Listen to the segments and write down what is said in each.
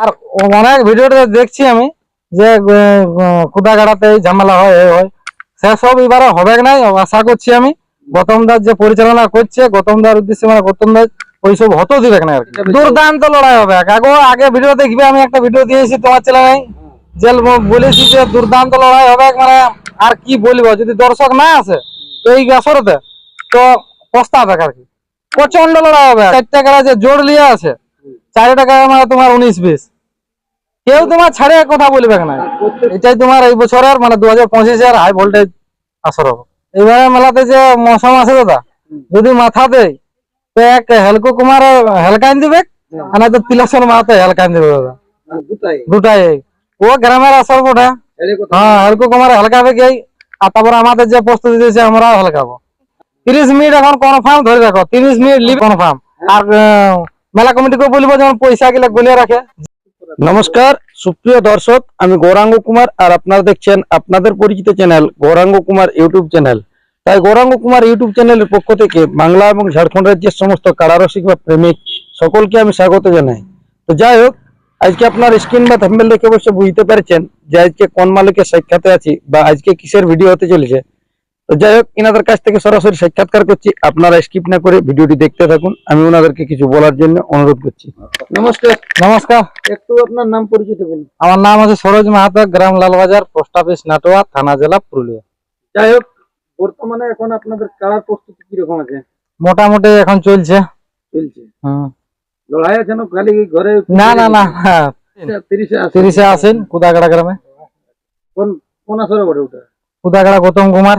আর অনেক ভিডিওতে দেখছি আমি যে কুদাগাড়াতে এই ঝামেলা হয় এই হয়। সেসব এবারে হবে নাই আশা করছি আমি। গৌতম দাস যে পরিচালনা করছে গৌতম দার উদ্দেশ্যে মানে গৌতম দাস ওইসব হতো দিবে না আর কি। দুর্দান্ত লড়াই হবে। আগে আগে ভিডিও দেখবে আমি একটা ভিডিও দিয়েছি তোমার চ্যানেলে যে ব- বলেছি যে দুর্দান্ত লড়াই হবে মানে আর কি বলব যদি দর্শক না আসে এই আসরতে তো পস্তাবে আর কি। প্রচণ্ড লড়াই হবে। চারটা কারা যে জোর লিয়ে আছে চার টাকা মানে তোমার উনিশ বিশ। কেউ তোমার ছাড়ে কথা বলবে না। এটাই তোমার এই বছরের মানে দু হাজার পঁচিশের হাই ভোল্টেজ আসর হবে। মেলাতে যে মৌসুম আছে দাদা, যদি মাথা দেয় তো এক হেলকো কুমার হেলকাইন দিবে না তো তিলসন মাহাতে হেলকাইন দিবে দাদা। দুটাই ও গ্রামের আসর বটে। হ্যাঁ হেলকো কুমার হেলকাবে কি আর তারপরে আমাদের যে প্রস্তুতি দিয়েছে আমরা হেলকাবো। তিরিশ মিনিট এখন কনফার্ম ধরে রাখো, তিরিশ মিনিট লিভ কনফার্ম আর মেলা কমিটিকে বলব যেমন পয়সা গুলা গুলিয়ে রাখে। নমস্কার, সুপ্রিয় দর্শক, আমি গৌরাঙ্গ কুমার আর আপনারা দেখছেন আপনাদের পরিচিত channel Gouranga Kumar YouTube channel. তাই গৌরাঙ্গ কুমার ইউটিউব চ্যানেলের পক্ষ থেকে বাংলা এবং ঝাড়খণ্ড রাজ্যের সমস্ত কারারসিক বা প্রেমিক সকলকে আমি স্বাগত জানাই। তো যাই হোক, আজকে আপনার স্ক্রিন বা থাম্বেল দেখে অবশ্য বুঝতে পারছেন যে আজকে কোন মালিকের সাক্ষাতে আছি বা আজকে কিসের ভিডিও হতে চলেছে। তো যাই হোক এনাদের কাছ থেকে সরাসরি সাক্ষাৎকার করছি। আপনারা স্কিপ না করে ভিডিওটি দেখতে থাকুন। আমি ওনাদেরকে কিছু বলার জন্য অনুরোধ করছি। নমস্কার। নমস্কার। একটু আপনার নাম পরিচিত বলুন। আমার নাম আছে সরোজ মাহাতো গ্রাম লালবাজার পোস্ট অফিস নাটোয়া থানা জেলা পুরুলিয়া। যাই হোক বর্তমানে এখন আপনাদের কারার প্রস্তুতি কীরকম আছে? মোটামুটি এখন চলছে। চলছে। হুম। লড়াই আছে না খালি ঘরে না না না হ্যাঁ, তিরিশে আছে তিরিশে আসেন। কুদাগড়া গ্রামে। কোন কোন আসরে ওঠে? ওটা কুদাগড়া গৌতম কুমার।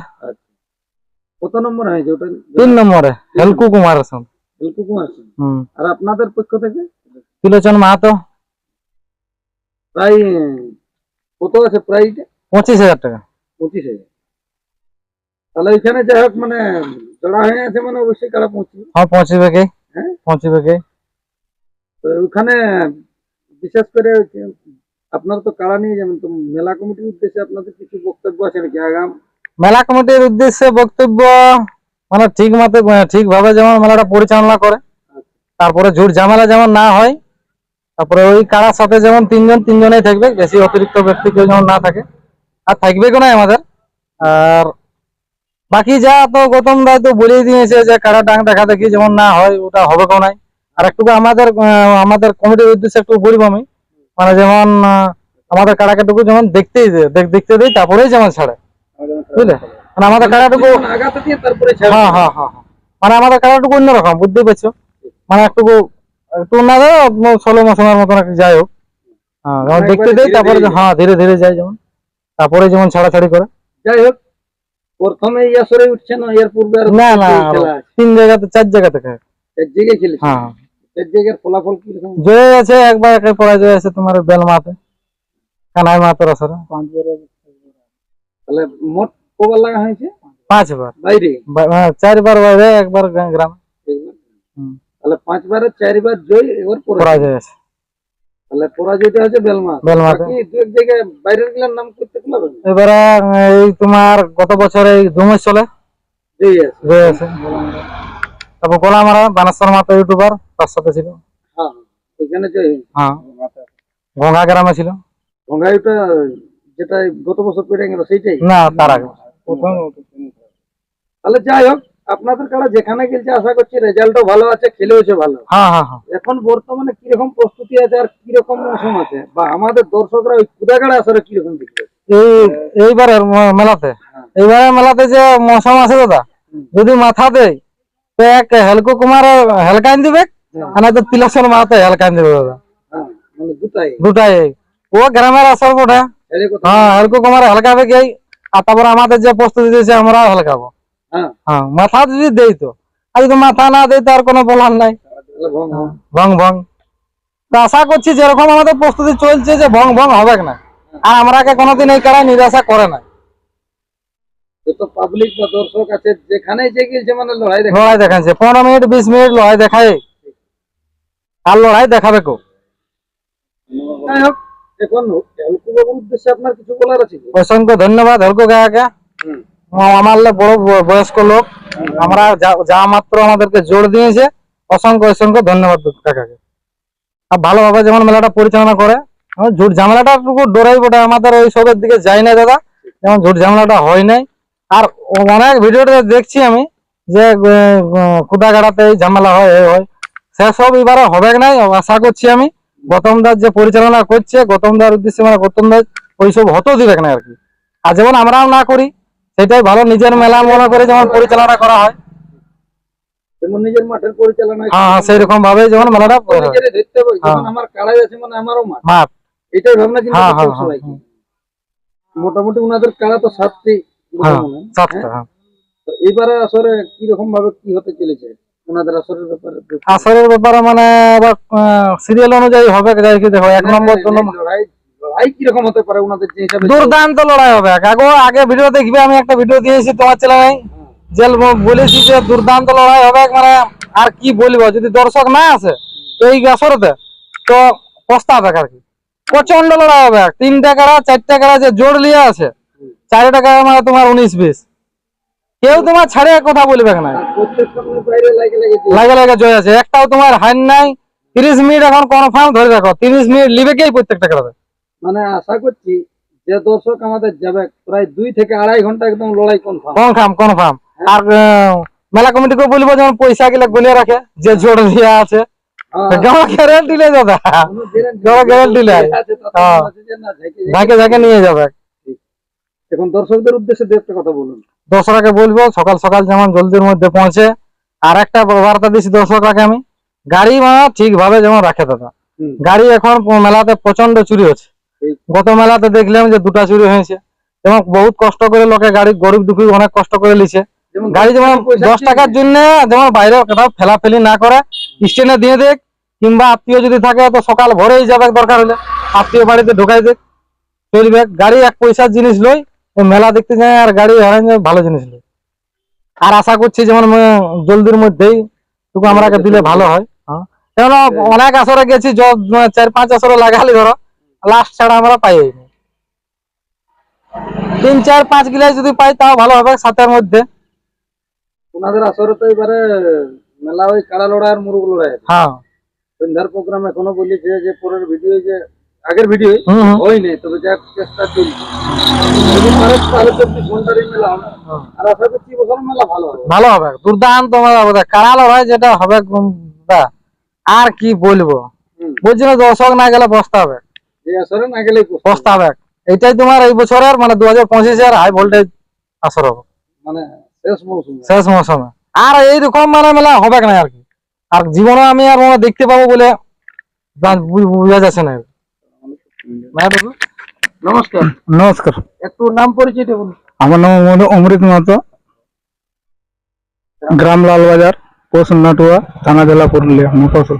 কত নম্বর হয়েছে ওটা? তিন নম্বরে হেলকু কুমার আছেন হেলকু কুমার সিং। হুম। আর আপনাদের পক্ষ থেকে? তিলোচন মাহাতো। প্রায় কত আছে প্রাইটা পঁচিশ হাজার টাকা। পঁচিশ হাজার। তাহলে এখানে যাই হোক মানে চড়া হয়ে আছে মানে অবশ্যই কারা পৌঁছবে? হ্যাঁ পৌঁছিবে কে? হ্যাঁ? পৌঁছিবে কে? তো ওখানে বিশেষ করে আপনারা তো কারা নিয়ে যাবেন? তো মেলা কমিটির উদ্দেশ্যে আপনাদের কিছু বক্তব্য আছে নাকি? আগাম মেলা কমিটির উদ্দেশ্যে বক্তব্য মানে ঠিক মতো ঠিক ভাবে যেমন মেলাটা পরিচালনা করে, তারপরে ঝুট ঝামেলা যেমন না হয়, তারপরে ওই কারার সাথে যেমন তিনজন, তিনজনেই থাকবে, বেশি অতিরিক্ত ব্যক্তি কেউ যেমন না থাকে, আর থাকবে কেন আমাদের। আর বাকি যা তো গৌতম রায় তো বলেই দিয়েছে যে কারা ডাং দেখা দেখি যেমন না হয়, ওটা হবে কেউ নাই। আর একটু আমাদের আমাদের কমিটির উদ্দেশ্যে একটু বলব আমি মানে যেমন আমাদের কারাকেটুকু যেমন দেখতেই দে- দেখ- দেখতে দেয় তারপরেই যেমন ছাড়ে। বুঝলে? মানে আমাদের তারপরে ছাড়বে। হ্যাঁ হ্যাঁ হ্যাঁ হ্যাঁ। মানে আমাদের কালারটুকু অন্যরকম বুঝতেই পারছ? মানে একটু একটু না ষোলো মাসের মতন একটু যাই হোক। হ্যাঁ যেমন মানে দেখতে দেয় তারপরে হ্যাঁ ধীরে ধীরে যায় যেমন। তারপরে যেমন ছাড়াছাড়ি করে। যাই হোক প্রথমে এই আসরে উঠছে না এর পূর্বে না না তিন জায়গাতে চার জায়গা থেকে চার জায়গায় খেলেছে? হ্যাঁ। চার জায়গার ফলাফল কীরকম? জয় আছে একবার একে পরাজয় আছে তোমার বেল মাতে কানাই মাতের আসরে। তাহলে মোট কবার লাগা হয়েছে? পাঁচবার। বাইরে? হ্যাঁ, চারবার বাইরে একবার গ্রাম। তাহলে পাঁচবারে চারবার জয় এবার পরাজয়। আছে। তাহলে পরাজয়টা হচ্ছে বেলমা বেলমাতে। দু এক জায়গায় বাইরেরগুলার নাম করতে পারবেন? এবারে এই তোমার গত বছর এই চলে। জয় আছে। জয় আছে। তারপর গোলামারা বানেশ্বর মাতা ইউটিউবার তার সাথে ছিল। হ্যাঁ ওইখানে জয় হ্যাঁ। গঙ্গা গ্রামে ছিল। গঙ্গাইটা যেটা গত বছর পেরে গেল সেইটাই? না তার আগে। তাহলে যাই হোক আপনাদের কারা যেখানে গেছে আশা করছি রেজাল্টও ভালো আছে খেলেওছে ভালো। হ্যাঁ হ্যাঁ হ্যাঁ। এখন বর্তমানে কীরকম প্রস্তুতি আছে আর কীরকম মৌসুম আছে? বা আমাদের দর্শকরা ওই কুদাগাড়া আসলে কীরকম দেখবে? এই এইবারের মেলাতে। এইবারে মেলাতে যে মৌসুম আছে দাদা যদি মাথা দেয় তো এক হেলকো কুমার হেলকাইন দিবে আর না তো তিলসন মাহাতে হেলকাইন দিবে দাদা। মানে দুটাই। দুটাই। ও গ্রামের আসল বটে। হ্যাঁ হেলকো কুমার হেলকাবে কি? আর তারপরে আমাদের যে প্রস্তুতি দিয়েছে আমরা হেলকাবো হ্যাঁ। হ্যাঁ মাথা যদি দেই তো। আর যদি মাথা না দেয় তো আর কোনো বলার নাই। ভং ভং। আশা করছি যেরকম আমাদের প্রস্তুতি চলছে যে ভং ভং হবে না। আর আমরাকে কোনোদিন এই কারায় নিরাশা করে না পাবলিক বা দর্শক আছে যেখানে যে গেছে মানে লড়াই দেখা লড়াই দেখাচ্ছে পনেরো মিনিট বিশ মিনিট লড়াই দেখায়। আর লড়াই দেখাবে কো? যাই হোক। এখন হেলকুবাবুর উদ্দেশ্যে আপনার কিছু বলার আছে অসংখ্য ধন্যবাদ হলকো গায়াকে আমার বড় বয়স্ক লোক। আমরা যা- মাত্র আমাদেরকে জোর দিয়েছে অসংখ্য অসংখ্য ধন্যবাদ কাকাকে। আর ভালোভাবে যেমন মেলাটা পরিচালনা করে ঝুট ঝামেলাটা ডরাই বটে আমাদের ওই সবের দিকে যাই না দাদা যেমন ঝুট ঝামেলাটা হয় নাই। আর অনেক ভিডিওতে দেখছি আমি যে কুদাগাড়াতে এই ঝামেলা হয় এই হয়। সেসব এবারে হবে নাই আশা করছি আমি। গৌতমদার যে পরিচালনা করছে গৌতমদার উদ্দেশ্যে মানে গৌতমদার ওইসব হতেও দিবে না আর কি। আর যেমন আমরাও না করি সেটাই ভালো। নিজের মেলা মনে করে যেমন পরিচালনা করা হয়। যেমন নিজের মাঠের পরিচালনা হ্যাঁ হ্যাঁ সেই রকম ভাবে যেমন মেলাটা করা হয়। আমার আছে মানে আমারও মাঠ। এটাই ভাবনা চিন্তা। মোটামুটি উনাদের কাড়া তো সাতটি। সাতটা। তো এবারে আসরে কীরকম ভাবে কি হতে চলেছে? ওনাদের আসরের ব্যাপারে মানে সিরিয়াল অনুযায়ী হবে যাই কি দেখো এক নম্বর দু নম্বর। লড়াই লড়াই কীরকম হতে পারে ওনাদের যে হিসাবে? দুর্দান্ত লড়াই হবে। আগে আগে ভিডিও দেখবে আমি একটা ভিডিও দিয়েছি তোমার চ্যানেলে জেল বলেছি যে দুর্দান্ত লড়াই হবে মানে আর কি বলব যদি দর্শক না আসে তো এই আসরতে তো পস্তাবে আর কি? প্রচণ্ড লড়াই হবে। তিনটা কাড়া চারটা কাড়া যে জোর লিয়ে আছে চারটা কাড়া মানে তোমার উনিশ বিশ। কেউ তোমার ছাড়ে কথা বলবে না। লাগে লাগে জয় আছে। একটাও তোমার হাইন নাই। তিরিশ মিনিট এখন কনফার্ম ধরে রাখো তিরিশ মিনিট লিবেকেই প্রত্যেকটা কাড়াতে মানে আশা করছি যে দর্শক আমাদের যাবে প্রায় দুই থেকে আড়াই ঘণ্টা একদম লড়াই কনফার্ম কনফার্ম কনফার্ম আর মেলা কমিটিকে বলব যেমন পয়সা গুলো গুলিয়ে রাখে যে জোর দেওয়া আছে। গ্যারান্টি নেই দাদা। গ্যারান্টি নেই। হ্যাঁ। ঝাঁকে ঝাঁকে নিয়ে যাবে। এখন দর্শকদের উদ্দেশ্যে দু একটা কথা বলুন। দর্শকরাকে বলব সকাল সকাল যেমন জলদির মধ্যে পৌঁছে আর একটা বার্তা দিচ্ছি দর্শকরাকে আমি গাড়ি মানে ঠিকভাবে যেমন রাখে দাদা। গাড়ি এখন মেলাতে প্রচণ্ড চুরি হচ্ছে। গত মেলাতে দেখলাম যে দুটা চুরি হয়েছে। এবং বহুত কষ্ট করে লোকে গাড়ি গরিব দুঃখী অনেক কষ্ট করে লিছে গাড়ি যেমন দশ টাকার জন্য যেমন বাইরে কোথাও ফেলাফেলি না করে স্টেনে দিয়ে দেখ কিংবা আত্মীয় যদি থাকে তো সকাল ভোরেই যাবে দরকার হলে আত্মীয় বাড়িতে ঢোকাই দেখ চলবে। গাড়ি এক পয়সার জিনিস লই মেলা দেখতে যায় আর গাড়ি ভালো জিনিস আর আশা করছি যেমন জলদির মধ্যেই টুকু আমরাকে দিলে ভালো হয় হ্যাঁ। কেননা অনেক আসরে গেছি চার পাঁচ আসরে লাগালি ধরো লাস্ট ছাড়া আমরা পাই তিন চার পাঁচ গিলাই যদি পাই তাও ভালো হবে সাতের মধ্যে। ওনাদের আসরে তো এবারে মেলা ওই কাড়া লড়াই আর মুরগ লড়াই হ্যাঁ। সন্ধ্যার প্রোগ্রাম এখনও বলেছে যে পরের ভিডিও যে আগের ভিডিও হয়নি তবে যা চেষ্টা চলছে ভালো হবে। দুর্দান্ত হবে। যেটা হবে আর কি বলব। বলছি না দর্শক না গেলে বসতে হবে। বসতে এটাই তোমার এই বছরের মানে দু হাজার পঁচিশের হাই ভোল্টেজ আসর হবে। মানে শেষ মৌসুম। আর এইরকম মানে মেলা হবে না আর কি? আর জীবনে আমি আর মানে দেখতে পাবো বলে বোঝা যাচ্ছে না। নমস্কার। নমস্কার। একটু নাম পরিচয়টা বলুন। আমার নাম অমৃত মাহাতো। গ্রাম লালবাজার পোস্ট নাটুয়া থানা জেলা পুরুলিয়া মুফাসল।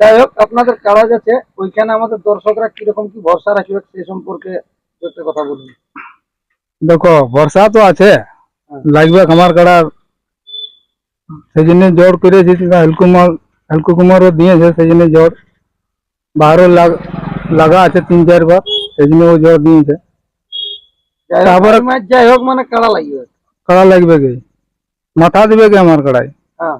যাই হোক আপনাদের কারা যাচ্ছে ওইখানে আমাদের দর্শকরা কীরকম কি ভরসা রাখবে সেই সম্পর্কে একটা কথা বলুন। দেখো বর্ষা তো আছে। লাগবে আমার কাড়া সেই জন্য জোর করেছি হেলকুমার হেলকুকুমারও দিয়েছে সেই জন্য জোর। বাহারও লাগ- লাগা আছে তিন চারবার সেই জন্য ও জোর দিয়েছে। তারপরে- এই যাই হোক মানে কারা লাগবে। কাড়া লাগবে কি? মাথা দিবে কি আমার কাড়ায়? হ্যাঁ।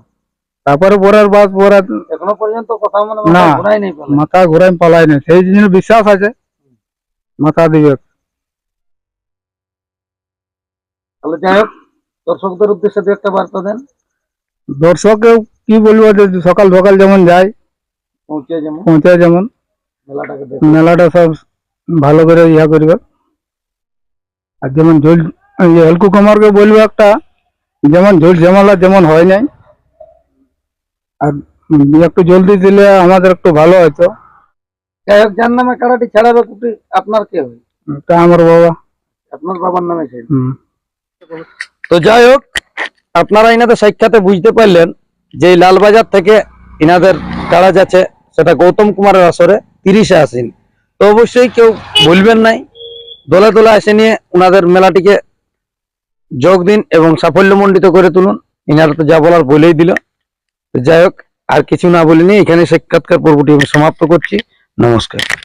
তারপরে পরের বাদ পরে এখনও পর্যন্ত কথা মনে না। নেই মাথা ঘুরাই পালাই না সেই জন্য বিশ্বাস আছে। মাথা দিবে। তাহলে যাই হোক দর্শকদের উদ্দেশ্যে দু একটা বার্তা দেন। দর্শককে কি বলব যে সকাল সকাল যেমন যায় পৌঁছে যেমন। পৌঁছে যেমন। মেলাটা সব ভালো করে ইয়া করবে। আর যেমন ঝোল হেলকু কুমারকে বলব একটা যেমন ঝোল ঝামেলা যেমন হয় নাই। আর একটু জলদি দিলে আমাদের একটু ভালো হতো। যাই হোক যার নামে কারাটি ছাড়াবে কুটি আপনার কে হয়? তা আমার বাবা। আপনার বাবার নামে ছিল হুম। তো যাই হোক আপনারা ইনাদের সাক্ষাতে বুঝতে পারলেন যে এই লালবাজার থেকে ইনাদের কারা যাচ্ছে সেটা গৌতম কুমারের আসরে। তিরিশে আসেন। তো অবশ্যই কেউ বলবেন নাই। দলে দোলা এসে নিয়ে ওনাদের মেলাটিকে যোগ দিন এবং সাফল্য সাফল্যমণ্ডিত করে তুলুন। ইনারা তো যা বলার বলেই দিল। যাই হোক, আর কিছু না বলিনি এখানে সাক্ষাৎকার পর্বটি আমি সমাপ্ত করছি। নমস্কার।